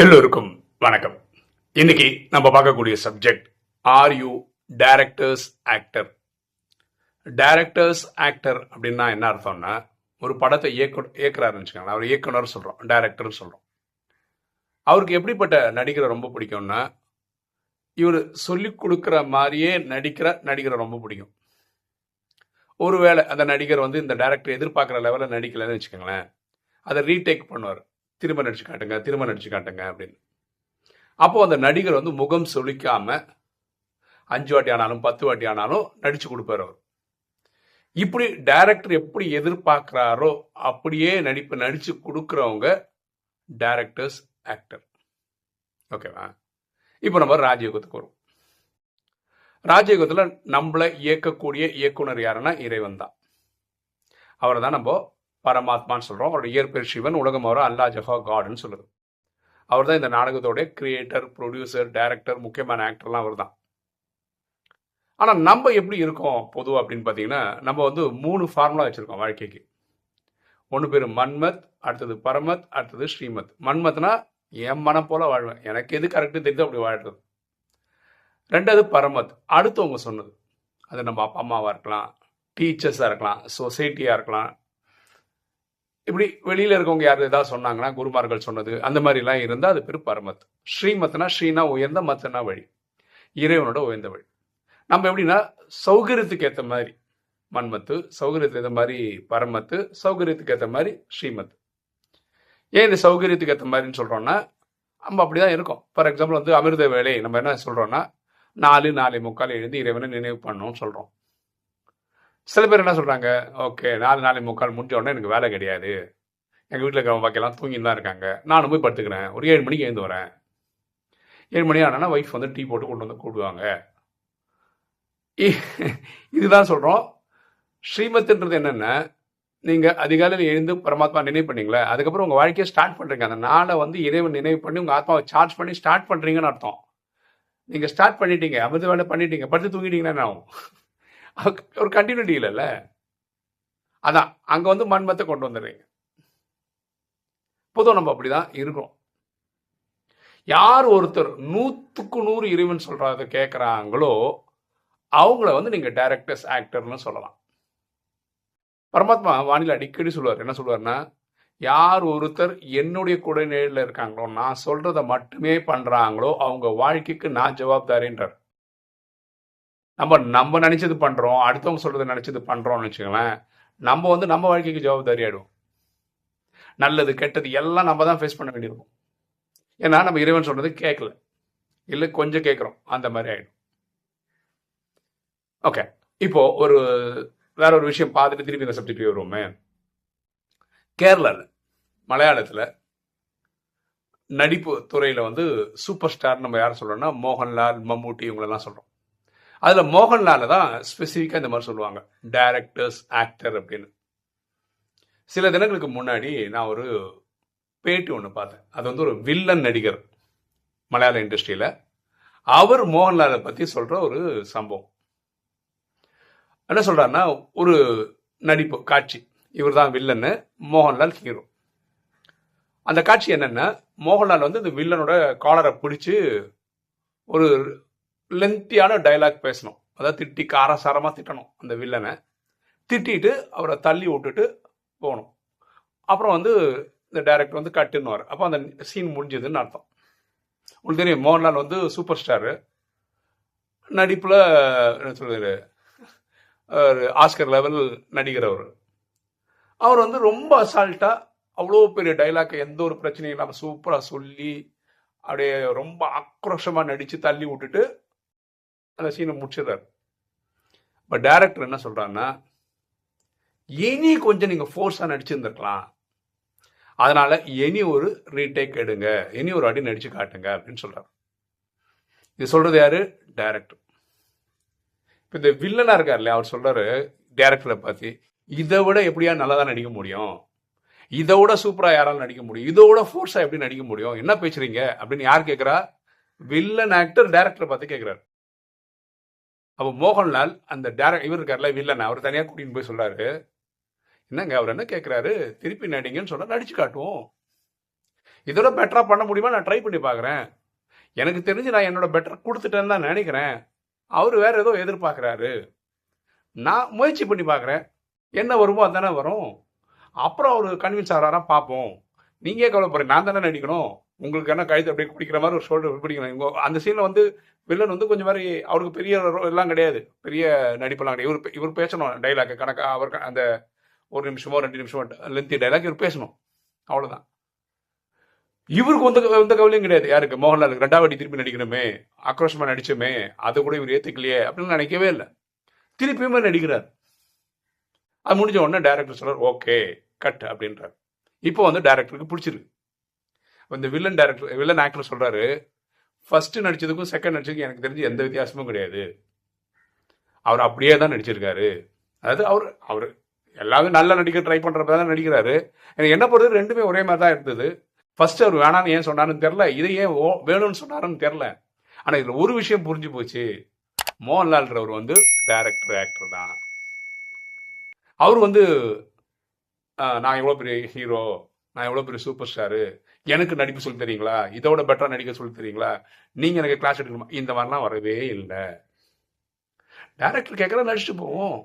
எல்லோருக்கும் வணக்கம். இன்னைக்கு நம்ம பார்க்கக்கூடிய subject are you directors actor directors actor அப்படின்னா என்ன அர்த்தம்னா ஒரு படத்தை இயக்க இயக்குறாருன்னு வச்சுக்கோங்களேன். அவர் இயக்குனர் சொல்கிறோம் டைரக்டர்னு சொல்கிறோம் அவருக்கு எப்படிப்பட்ட நடிகரை ரொம்ப பிடிக்கும்னா இவர் சொல்லி கொடுக்குற மாதிரியே நடிக்கிற நடிகரை ரொம்ப பிடிக்கும். ஒருவேளை அந்த நடிகர் வந்து இந்த டைரக்டர் எதிர்பார்க்குற லெவலில் நடிக்கலைன்னு வச்சுக்கோங்களேன். அதை ரீடேக் பண்ணுவார். திரும்ப நடிச்சு காட்டுங்க திரும்ப நடிச்சு காட்டுங்க அப்படின்னு. அப்போ அந்த நடிகர் வந்து முகம் சொலிக்காம அஞ்சு வாட்டி ஆனாலும் பத்து வாட்டி ஆனாலும் நடிச்சு கொடுப்பார் அவர். இப்படி டைரக்டர் எப்படி எதிர்பார்க்குறாரோ அப்படியே நடிப்பு நடிச்சு கொடுக்குறவங்க டைரக்டர்ஸ் ஆக்டர் ஓகேவா? இப்போ நம்ம ராஜயோகத்துக்கு வரும் ராஜயோகத்தில் நம்மளை இயக்கக்கூடிய இயக்குனர் யாருன்னா இறைவன் தான். அவரை தான் நம்ம பரமாத்மான்னு சொல்கிறோம் அவரோட இயற்பெயர் சிவன் உலகம் அவரை அல்லா ஜஹா காடுன்னு சொல்லுது அவர் தான் இந்த நாடகத்தோடைய கிரியேட்டர் ப்ரொடியூசர் டைரக்டர் முக்கியமான ஆக்டர்லாம் அவர் தான் ஆனால் நம்ம எப்படி இருக்கோம் பொதுவாக அப்படின்னு பார்த்தீங்கன்னா நம்ம வந்து மூணு ஃபார்முலா வச்சுருக்கோம் வாழ்க்கைக்கு. ஒன்று பேர் மன்மத் அடுத்தது பரமத் அடுத்தது ஸ்ரீமத். மன்மத்னா என் மனம் போல் வாழ்வேன். எனக்கு எது கரெக்டு தெரியுதோ அப்படி வாழ்றது. ரெண்டாவது பரமத். அடுத்தவங்க சொன்னது. அது நம்ம அப்பா அம்மாவாக இருக்கலாம் டீச்சர்ஸாக இருக்கலாம் சொசைட்டியாக இருக்கலாம் இப்படி வெளியில் இருக்கவங்க யார் ஏதாவது சொன்னாங்கன்னா குருமார்கள் சொன்னது அந்த மாதிரிலாம் இருந்தால் அது பேர் பரமத் ஸ்ரீமத்னா ஸ்ரீனா உயர்ந்த மத்தனா வழி. இறைவனோட உயர்ந்த வழி. நம்ம எப்படின்னா சௌகரியத்துக்கு ஏற்ற மாதிரி மன்மத்து சௌகரியத்துக்கு ஏற்ற மாதிரி பரமத்து சௌகரியத்துக்கு ஏற்ற மாதிரி ஸ்ரீமத் ஏன் இந்த சௌகரியத்துக்கு ஏற்ற மாதிரின்னு சொல்கிறோன்னா நம்ம அப்படி தான் இருக்கோம். ஃபார் எக்ஸாம்பிள் வந்து அமிர்த வேலை நம்ம என்ன சொல்கிறோன்னா நாலு நாலு முக்கால் எழுதி இறைவனை நினைவு பண்ணணும்னு சொல்கிறோம் சில பேர் என்ன சொல்கிறாங்க ஓகே நாலு நாலு முக்கால் முடிஞ்ச உடனே எனக்கு வேலை கிடையாது. எங்கள் வீட்டில் இருக்க பாக்கியெல்லாம் தூங்கின்னு தான் இருக்காங்க. நானும் போய் படுத்துக்கிறேன். ஒரு ஏழு மணிக்கு எழுந்து வரேன். ஏழு மணி ஆனால் ஒய்ஃப் வந்து டீ போட்டு கொண்டு வந்து கூடுவாங்க இதுதான் சொல்கிறோம் ஸ்ரீமத்துன்றது என்னென்ன நீங்கள் அதிகாலையில் எழுந்து பரமாத்மா நினைவு பண்ணீங்களே அதுக்கப்புறம் உங்கள் வாழ்க்கையை ஸ்டார்ட் பண்ணுறீங்க அந்த நாளை வந்து இறைவன் நினைவு பண்ணி உங்கள் ஆத்மாவை சார்ஜ் பண்ணி ஸ்டார்ட் பண்ணுறீங்கன்னு அர்த்தம். நீங்கள் ஸ்டார்ட் பண்ணிட்டீங்க அமிர்த வேலை பண்ணிட்டீங்க படுத்து தூங்கிட்டீங்கன்னா என்ன ஆகும்? ஒரு கண்டினியூட்டி இல்லைல்ல? அதான் அங்கே வந்து மண்மத்தை கொண்டு வந்துடுறீங்க. பொதுவாக நம்ம அப்படிதான் இருக்கிறோம். யார் ஒருத்தர் நூற்றுக்கு நூறு இறைவன் சொல்கிறத கேட்குறாங்களோ அவங்கள வந்து நீங்கள் டைரக்டர்ஸ் ஆக்டர்னு சொல்லலாம். பரமாத்மா வானிலை அடிக்கடி சொல்லுவார். என்ன சொல்லுவார்னா யார் ஒருத்தர் என்னுடைய குடைநிலையில் இருக்காங்களோ நான் சொல்கிறத மட்டுமே பண்ணுறாங்களோ அவங்க வாழ்க்கைக்கு நான் ஜவாப்தாரின்றார். நம்ம நம்ம நினச்சது பண்ணுறோம் அடுத்தவங்க சொல்கிறத நினச்சது பண்ணுறோம்னு வச்சுக்கோங்களேன் நம்ம வந்து நம்ம வாழ்க்கைக்கு ஜவாப்தாரி ஆயிடும் நல்லது கெட்டது எல்லாம் நம்ம தான் ஃபேஸ் பண்ண வேண்டியிருக்கும். ஏன்னா நம்ம இறைவன் சொல்கிறது கேட்கல. இல்லை கொஞ்சம் கேட்குறோம். அந்த மாதிரி ஆகிடும் ஓகே இப்போது ஒரு வேற ஒரு விஷயம் பார்த்துட்டு திருப்பி இந்த சப்ஜெக்ட் வருவோமே. கேரளாவில் மலையாளத்தில் நடிப்பு துறையில் வந்து சூப்பர் ஸ்டார் நம்ம யார் சொல்கிறோம்னா மோகன்லால் மம்மூட்டி இவங்களெல்லாம் சொல்கிறோம் அதில் மோகன்லால தான் ஸ்பெசிஃபிக்காக இந்த மாதிரி சொல்லுவாங்க. டைரக்டர்ஸ் ஆக்டர் அப்படின்னு. சில தினங்களுக்கு முன்னாடி நான் ஒரு பேட்டி ஒன்று பார்த்தேன். அது வந்து ஒரு வில்லன் நடிகர் மலையாள இண்டஸ்ட்ரியில் அவர் மோகன்லாலை பற்றி சொல்கிற ஒரு சம்பவம். என்ன சொல்கிறாருன்னா ஒரு நடிப்பு காட்சி. இவர் தான் வில்லன்னு மோகன்லால் ஹீரோ அந்த காட்சி என்னென்னா மோகன்லால் வந்து இந்த வில்லனோட காலரை பிடிச்சி ஒரு லென்த்தியான டைலாக் பேசணும். அதாவது திட்டி காரசாரமாக திட்டணும் அந்த வில்லனை திட்டிட்டு அவரை தள்ளி விட்டுட்டு போகணும். அப்புறம் வந்து இந்த டைரக்டர் வந்து கட்டுன்னுவார் அப்போ அந்த சீன் முடிஞ்சதுன்னு அர்த்தம். உங்களுக்கு தெரியும் மோகன்லால் வந்து சூப்பர் ஸ்டாரு நடிப்பில் என்ன சொல்கிறது ஆஸ்கர் லெவல் நடிகர் அவர் அவர் வந்து ரொம்ப அசால்ட்டாக அவ்வளோ பெரிய டைலாக்கை எந்த ஒரு பிரச்சனையும் இல்லாமல் சூப்பராக சொல்லி அப்படியே ரொம்ப ஆக்ரோஷமாக நடித்து தள்ளி விட்டுட்டு அந்த சீனை முடிச்சிடுறாரு. இப்போ டேரக்டர் என்ன சொல்கிறாருன்னா இனி கொஞ்சம் நீங்கள் ஃபோர்ஸாக நடிச்சிருந்துருக்கலாம். அதனால் இனி ஒரு ரீடேக் எடுங்க இனி ஒரு அடி நடிச்சு காட்டுங்க அப்படின்னு சொல்கிறார் இது சொல்கிறது யார்? டேரக்டர் இப்போ இந்த வில்லனா இருக்கார் இல்லையா அவர் சொல்கிறாரு டேரக்டரை பார்த்து இதை விட எப்படியா நல்லா தான் நடிக்க முடியும்? இதை விட சூப்பராக யாராலும் நடிக்க முடியும்? இதை விட ஃபோர்ஸாக எப்படி நடிக்க முடியும்? என்ன பேசுறீங்க? அப்படின்னு யார் கேட்குறா? வில்லன் ஆக்டர் டேரக்டரை பார்த்து கேட்குறாரு. அப்போ மோகன்லால் அந்த டேரக்ட் இவர் இருக்கார்ல வில்லன் அவர் தனியாக கூட்டின்னு போய் சொல்கிறாரு என்னங்க அவர் என்ன கேட்குறாரு திருப்பி நடிங்கன்னு சொன்னால் நடிச்சு காட்டுவோம். இதோட பெட்டராக பண்ண முடியுமா? நான் ட்ரை பண்ணி பார்க்குறேன் எனக்கு தெரிஞ்சு நான் என்னோட பெட்டர் கொடுத்துட்டேன்னு தான் நினைக்கிறேன். அவர் வேற ஏதோ எதிர்பார்க்குறாரு. நான் முயற்சி பண்ணி பார்க்குறேன் என்ன வருமோ அதுதானே வரும். அப்புறம் அவர் கன்வின்ஸ் ஆகிறாரா பார்ப்போம் நீங்கள் கவலைப்படுறீங்க நான் தானே நடிக்கணும். உங்களுக்கு என்ன கழுத்து அப்படியே குடிக்கிற மாதிரி ஒரு ஷோல்டர் பிடிக்கணும். அந்த சீனில் வந்து வில்லன் வந்து கொஞ்சம் மாதிரி அவருக்கு பெரிய எல்லாம் கிடையாது. பெரிய நடிப்பெல்லாம் கிடையாது. இவர் பே- இவர் பேசணும் டைலாக் கணக்காக அவர் அந்த ஒரு நிமிஷமோ ரெண்டு நிமிஷமோ லென்த்தி டைலாக் இவர் பேசணும். அவ்வளோதான் இவருக்கு வந்து எந்த கவலையும் கிடையாது. யாருக்கு? மோகன்லாலுக்கு ரெண்டாவடி திருப்பி நடிக்கணுமே. ஆக்ரோஷமாக நடிச்சோமே. அதை கூட இவர் ஏற்றுக்கலையே அப்படின்னு நினைக்கவே இல்லை. திருப்பியுமே நடிக்கிறார். அது முடிஞ்ச உடனே டேரக்டர் சொல்கிறார் ஓகே கட் அப்படின்றார். இப்போ வந்து டேரக்டருக்கு பிடிச்சிருக்கு. இந்த வில்லன் டேரக்டர் வில்லன் ஆக்டர் சொல்றாரு ஃபர்ஸ்ட் நடிச்சதுக்கும் செகண்ட் நடிச்சதுக்கும் எனக்கு தெரிஞ்சு எந்த வித்தியாசமும் கிடையாது. அவர் அப்படியே தான் நடிச்சிருக்காரு. அதாவது அவர் அவர் எல்லாமே நல்ல நடிக்க ட்ரை பண்ணுறப்ப தான் நடிக்கிறாரு. எனக்கு என்ன பொறுத்து ரெண்டுமே ஒரே மாதிரி தான் இருந்தது. ஃபர்ஸ்ட் அவர் வேணான்னு ஏன் சொன்னாருன்னு தெரில இதை ஏன் ஓ- வேணும்னு சொன்னாருன்னு தெரில ஆனால் இதில் ஒரு விஷயம் புரிஞ்சு போச்சு. மோகன்லால்ன்றவர் வந்து டைரக்டர் ஆக்டர் தான். அவர் வந்து நான் எவ்வளோ பெரிய ஹீரோ நான் எவ்வளோ பெரிய சூப்பர் ஸ்டாரு எனக்கு நடிப்பு சொல்லி தரீங்களா? இதோட பெட்டராக நடிக்க சொல்லி தரீங்களா? நீங்கள் எனக்கு கிளாஸ் எடுக்கணுமா? இந்த மாதிரிலாம் வரவே இல்லை. டேரக்டர் கேட்கற நடிச்சுட்டு போவோம்.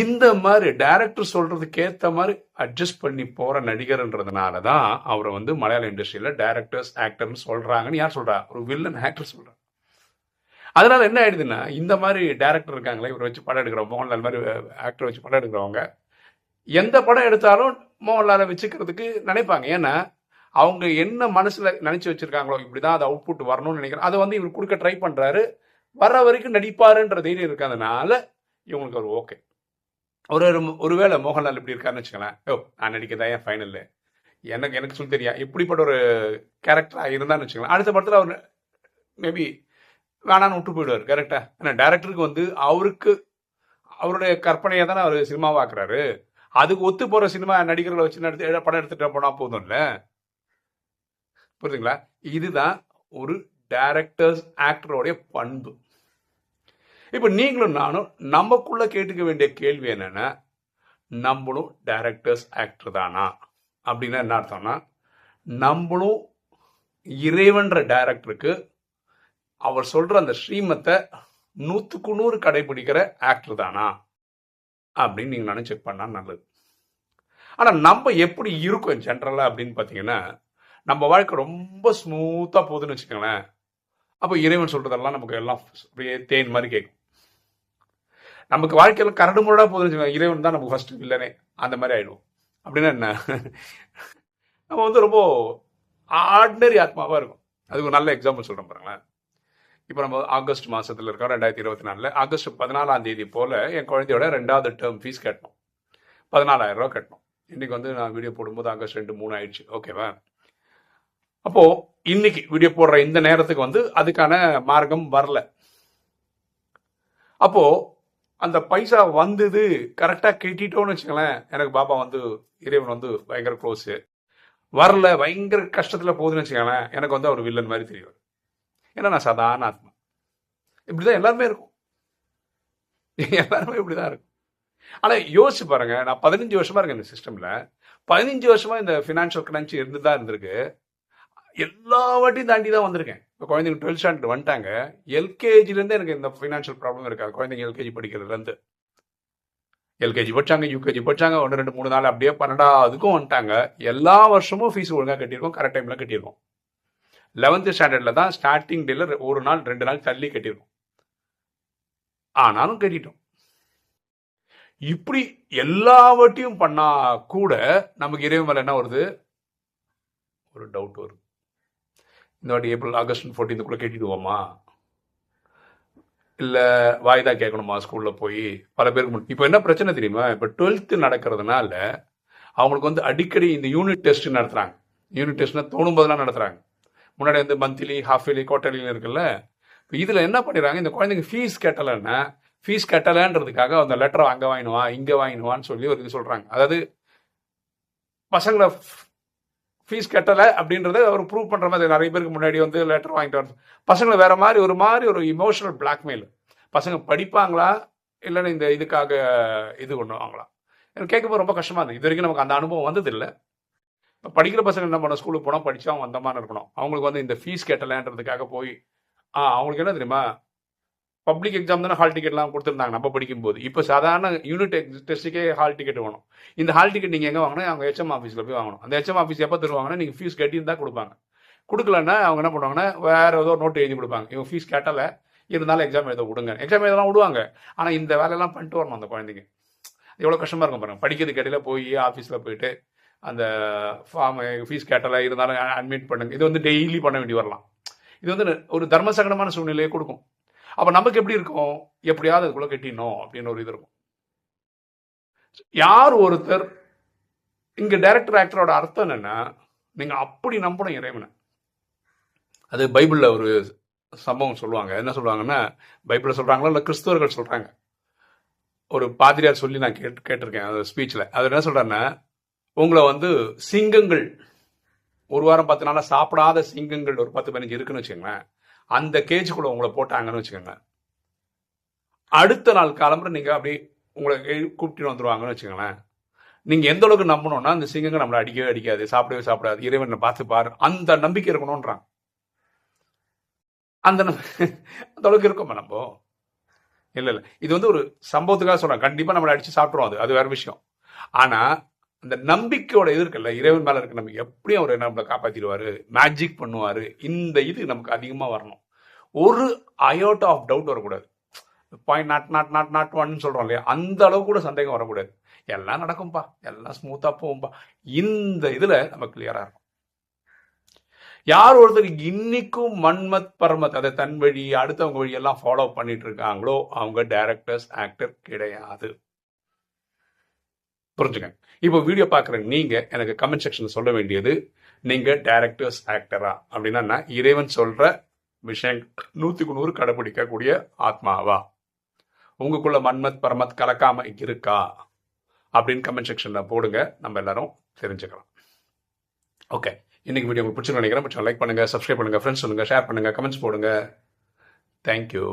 இந்த மாதிரி டேரக்டர் சொல்றதுக்கு ஏற்ற மாதிரி அட்ஜஸ்ட் பண்ணி போற நடிகர்ன்றதுனால தான் அவரை வந்து மலையாள இண்டஸ்ட்ரியில டேரக்டர்ஸ் ஆக்டர்னு சொல்றாங்கன்னு யார் சொல்றா? ஒரு வில்லன் ஆக்டர் சொல்றா. அதனால என்ன ஆயிடுதுன்னா இந்த மாதிரி டேரக்டர் இருக்காங்களே இவரை வச்சு படம் எடுக்கிறவங்க மோகன்லால் மாதிரி ஆக்டர் வச்சு படம் எடுக்கிறவங்க எந்த படம் எடுத்தாலும் மோகன்லாலை வச்சுக்கிறதுக்கு நினைப்பாங்க. ஏன்னா அவங்க என்ன மனசில் நினச்சி வச்சுருக்காங்களோ இப்படி தான் அது அவுட்புட் வரணும்னு நினைக்கிறேன். அதை வந்து இவர் கொடுக்க ட்ரை பண்ணுறாரு வர்ற வரைக்கும் நடிப்பாருன்ற தைரியம் இருக்கிறதுனால இவங்களுக்கு ஒரு ஓகே ஒரு ஒரு- ஒருவேளை மோகன்லால் இப்படி இருக்காருன்னு வச்சுக்கலாம் ஓ நான் நடிக்கிறதா என் ஃபைனல் எனக்கு எனக்கு சொல்லி தெரியா. இப்படிப்பட்ட ஒரு கேரக்டராக இருந்தான்னு வச்சுக்கலாம் அடுத்த படத்தில் அவர் மேபி வேணான்னு விட்டு போயிடுவார். கரெக்டாக ஏன்னா டேரக்டருக்கு வந்து அவருக்கு அவருடைய கற்பனையை தானே அவர் சினிமாவாக்குறாரு அதுக்கு ஒத்து போற சினிமா நடிகர்களை வச்சு நடத்தி படம் எடுத்துட்டு போனா போதும்ல? புரியுதுங்களா? இதுதான் ஒரு டைரக்டர்ஸ் ஆக்டரோடைய பண்பு. இப்போ நீங்களும் நானும் நமக்குள்ள கேட்டுக்க வேண்டிய கேள்வி என்னன்னா நம்மளும் டைரக்டர்ஸ் ஆக்டர் தானா? அப்படின்னா என்ன அர்த்தம்னா நம்மளும் இறைவன்ற டைரக்டருக்கு அவர் சொல்ற அந்த ஸ்ரீமத்தை நூற்றுக்கு நூறு கடைபிடிக்கிற ஆக்டர் தானா? அப்படின்னு நீங்கள் நினைச்சு செக் நல்லது. ஆனால் நம்ம எப்படி இருக்கோம் ஜென்ரலாக அப்படின்னு பார்த்தீங்கன்னா நம்ம வாழ்க்கை ரொம்ப ஸ்மூத்தாக போகுதுன்னு வச்சுக்கோங்களேன். அப்போ இறைவன் சொல்கிறதெல்லாம் நமக்கு எல்லாம் அப்படியே தேன் மாதிரி கேட்கும். நமக்கு வாழ்க்கையில் கரடு முரடாக போகுதுன்னு வச்சுக்கோங்க இறைவன் தான் நமக்கு ஃபஸ்ட்டு இல்லைனே அந்த மாதிரி ஆயிடும் அப்படின்னா என்ன? நம்ம வந்து ரொம்ப ஆர்டினரி ஆத்மாவாக இருக்கும். அதுக்கு ஒரு நல்ல எக்ஸாம்பிள் சொல்கிறேன் பாருங்களேன். இப்போ நம்ம ஆகஸ்ட் மாதத்தில் இருக்கோம் ரெண்டாயிரத்தி இருபத்தி நாலில். ஆகஸ்ட் பதினாலாம் தேதி போல் என் குழந்தையோட ரெண்டாவது டேர்ம் ஃபீஸ் கட்டணும். பதினாலாயிரம் ரூபா கட்டணும். இன்றைக்கி வந்து நான் வீடியோ போடும்போது ஆகஸ்ட் ரெண்டு மூணு ஆயிடுச்சு. ஓகேவா அப்போது இன்னைக்கு வீடியோ போடுற இந்த நேரத்துக்கு வந்து அதுக்கான மார்க்கம் வரல. அப்போது அந்த பைசா வந்தது கரெக்டாக கட்டிட்டோம்னு வச்சுங்களேன் எனக்கு பாப்பா வந்து இறைவன் வந்து பயங்கர க்ளோஸு வரல பயங்கர கஷ்டத்தில் போகுதுன்னு வச்சுக்கோங்களேன். எனக்கு வந்து அவர் வில்லன் மாதிரி தெரியும். ஏன்னா நான் சாதாரண ஆத்மா. இப்படி தான் எல்லாருமே இருக்கும். எல்லாருமே இப்படி தான் இருக்கும். ஆனால் யோசிச்சு பாருங்க நான் பதினஞ்சு வருஷமா இருக்கேன் இந்த சிஸ்டம்ல பதினஞ்சு வருஷமா இந்த ஃபினான்ஷியல் கிரன்ச் இருந்து தான் இருந்திருக்கு. எல்லா வாட்டியும் தாண்டி தான் வந்திருக்கேன். இப்போ குழந்தைங்க டுவெல்த் ஸ்டாண்டர்ட் வந்துட்டாங்க. எல்கேஜிலேருந்தே எனக்கு இந்த ஃபினான்ஷியல் ப்ராப்ளம் இருக்காது குழந்தைங்க எல்கேஜி படிக்கிறதுலேருந்து எல்கேஜி படிச்சாங்க யூகேஜி படிச்சாங்க ஒன்று ரெண்டு மூணு நாள் அப்படியே பன்னெண்டாவதுக்கும் வந்துட்டாங்க. எல்லா வருஷமும் ஃபீஸ் ஒழுங்காக கட்டியிருக்கோம் கரெக்ட் டைமில் கட்டியிருக்கோம். லெவன்த்து ஸ்டாண்டர்டில் தான் ஸ்டார்டிங் டேல ஒரு நாள் ரெண்டு நாள் தள்ளி கட்டியிருக்கோம் ஆனாலும் கட்டிட்டோம். இப்படி எல்லாவற்றையும் பண்ணா கூட நமக்கு இறைவன் மேலே என்ன வருது? ஒரு டவுட் வரும். இந்த வாட்டி ஏப்ரல் ஆகஸ்ட் ஃபோர்டீன்த்துக்குள்ளே கட்டிடுவோமா? இல்லை வாய்தா கேட்கணுமா ஸ்கூலில் போய்? பல பேருக்கு இப்போ என்ன பிரச்சனை தெரியுமா? இப்போ டுவெல்த்து நடக்கிறதுனால அவங்களுக்கு வந்து அடிக்கடி இந்த யூனிட் டெஸ்ட் நடத்துகிறாங்க யூனிட் டெஸ்ட்னா தோணும் போதெல்லாம் முன்னாடி வந்து மந்த்லி ஹாஃப் இயர்லி குவார்டர்லி இருக்குல்ல? இப்போ இதில் என்ன பண்ணிடுறாங்க? இந்த குழந்தைங்க ஃபீஸ் கட்டலைன்னா ஃபீஸ் கட்டலைன்றதுக்காக அந்த லெட்டரை அங்கே வாங்கினுவா இங்கே வாங்கினுவான்னு சொல்லி ஒரு இது சொல்கிறாங்க அதாவது பசங்களை ஃபீஸ் கட்டலை அப்படின்றத அவர் ப்ரூவ் பண்ணுற மாதிரி நிறைய பேருக்கு முன்னாடி வந்து லெட்டர் வாங்கிட்டு வர பசங்களை வேற மாதிரி ஒரு மாதிரி ஒரு இமோஷனல் பிளாக்மெயில் பசங்க படிப்பாங்களா? இல்லைன்னா இந்த இதுக்காக இது பண்ணுவாங்களா? எனக்கு கேட்கும்போது ரொம்ப கஷ்டமாக இருந்தது. இது வரைக்கும் நமக்கு அந்த அனுபவம் வந்ததில்லை. இப்போ படிக்கிற பசங்க என்ன பண்ண ஸ்கூலுக்கு போனால் படித்தா வந்த மாதிரி இருக்கணும். அவங்களுக்கு வந்து இந்த ஃபீஸ் கட்டலைன்றதுக்காக போய் ஆ அவங்களுக்கு என்ன தெரியுமா? பப்ளிக் எக்ஸாம் தானே ஹால் டிக்கெட்லாம் கொடுத்துருந்தாங்க. நம்ம படிக்கும்போது. இப்போ சாதாரண யூனிட் டெஸ்ட்டுக்கே ஹால் டிக்கெட் வேணும். இந்த ஹால் டிக்கெட் நீங்கள் எங்கே வாங்கணும்? அவங்க ஹெச்எம் ஆஃபீஸில் போய் வாங்கணும். அந்த ஹெச்எம் ஆஃபீஸ் எப்போ தருவாங்கன்னா நீங்கள் ஃபீஸ் கட்டியிருந்தா கொடுப்பாங்க. கொடுக்கலன்னா அவங்க என்ன பண்ணுவாங்கன்னா வேறு ஏதோ நோட்டு எழுதி கொடுப்பாங்க. இவங்க ஃபீஸ் கட்டலை. இருந்தாலும் எக்ஸாம் எழுத விடுங்க. எக்ஸாம் எழுதலாம் விடுவாங்க. ஆனால் இந்த வேலையெல்லாம் பண்ணிட்டு வரணும் அந்த குழந்தைங்க எவ்வளோ கஷ்டமாக இருக்கும் பாருங்கள் படிக்கிறதுக்கு இடையில போய் ஆஃபீஸில் போயிட்டு அந்த ஃபார்ம் ஃபீஸ் கேட்டல இருந்தாலும் அட்மிட் பண்ணுங்க. இது வந்து டெய்லி பண்ண வேண்டி வரலாம். இது வந்து ஒரு தர்ம சங்கடமான சூழ்நிலையை கொடுக்கும். அப்போ நமக்கு எப்படி இருக்கும்? எப்படியாவது அதுக்குள்ளே கட்டிடணும் அப்படின்னு ஒரு இது இருக்கும். யார் ஒருத்தர் இங்கே டைரக்டர் ஆக்டரோட அர்த்தம் என்னென்னா நீங்கள் அப்படி நம்பணும் இறைவனை. அது பைபிளில் ஒரு சம்பவம் சொல்லுவாங்க. என்ன சொல்லுவாங்கன்னா பைபிளில் சொல்கிறாங்களோ இல்லை கிறிஸ்தவர்கள் சொல்கிறாங்க ஒரு பாதிரியார் சொல்லி நான் கேட்டு கேட்டிருக்கேன் அந்த ஸ்பீச்சில் அது என்ன சொல்கிறேன்னா உங்களை வந்து சிங்கங்கள் ஒரு வாரம் பத்து நாளாக சாப்பிடாத சிங்கங்கள் ஒரு பத்து பதினஞ்சு இருக்குன்னு வச்சுக்கோங்களேன். அந்த கேஜுக்குள்ள உங்களை போட்டாங்கன்னு வச்சுக்கோங்க. அடுத்த நாள் காலம்புற நீங்கள் அப்படி உங்களை கூப்பிட்டு வந்துடுவாங்கன்னு வச்சுக்கோங்களேன். நீங்கள் எந்த அளவுக்கு நம்பணும்னா அந்த சிங்கங்கள் நம்மளை அடிக்கவே அடிக்காது சாப்பிடவே சாப்பிடாது இறைவனை பார்த்து பாரு அந்த நம்பிக்கை இருக்கணும்ன்றான் அந்த நம்ப- அந்த அளவுக்கு இருக்கோமா நம்ம? இல்லை இல்லை. இது வந்து ஒரு சம்பவத்துக்காக சொல்கிறேன் கண்டிப்பாக நம்மளை அடித்து சாப்பிட்ருவோம் அது. அது வேற விஷயம். ஆனால் அந்த நம்பிக்கையோட இது இருக்குல்ல இறைவன் மேல இருக்க நம்ம எப்படியும் அவர் நம்மளை காப்பாத்திடுவாரு மேஜிக் பண்ணுவாரு. இந்த இது நமக்கு அதிகமா வரணும். ஒரு அயோட்டா ஆஃப் டவுட் வரக்கூடாது. Point nought nought nought nought ஒன்னு சொல்றோம் இல்லையா? அந்த அளவுக்கு கூட சந்தேகம் வரக்கூடாது. எல்லாம் நடக்கும்பா. எல்லாம் ஸ்மூத்தா போகும்பா. இந்த இதுல நம்ம கிளியரா இருக்கும் யார் ஒருத்தர் இன்னைக்கும் மன்மத் பரமத் அதை தன் வழி அடுத்தவங்க வழி எல்லாம் ஃபாலோ பண்ணிட்டு இருக்காங்களோ அவங்க டைரக்டர்ஸ் ஆக்டர் கிடையாது. புரிஞ்சுங்க இப்போ வீடியோ பார்க்குற நீங்கள் எனக்கு கமெண்ட் செக்ஷன் சொல்ல வேண்டியது நீங்கள் டேரக்டர்ஸ் ஆக்டரா அப்படின்னா நான் இறைவன் சொல்கிற விஷயம் நூற்றுக்கு நூறு கடைபிடிக்கக்கூடிய ஆத்மாவா? உங்களுக்குள்ள மன்மத் பரமத் கலக்காம இருக்கா? அப்படின்னு கமெண்ட் செக்ஷனில் போடுங்க. நம்ம எல்லாரும் தெரிஞ்சுக்கலாம். ஓகே இன்னைக்கு வீடியோ உங்களுக்கு பிடிச்சிருக்கு நினைக்கிறேன். பிடிச்சா லைக் பண்ணுங்கள் சப்ஸ்கிரைப் பண்ணுங்க ஃப்ரெண்ட்ஸ் சொல்லுங்க ஷேர் பண்ணுங்கள் கமெண்ட்ஸ் போடுங்க. தேங்க்யூ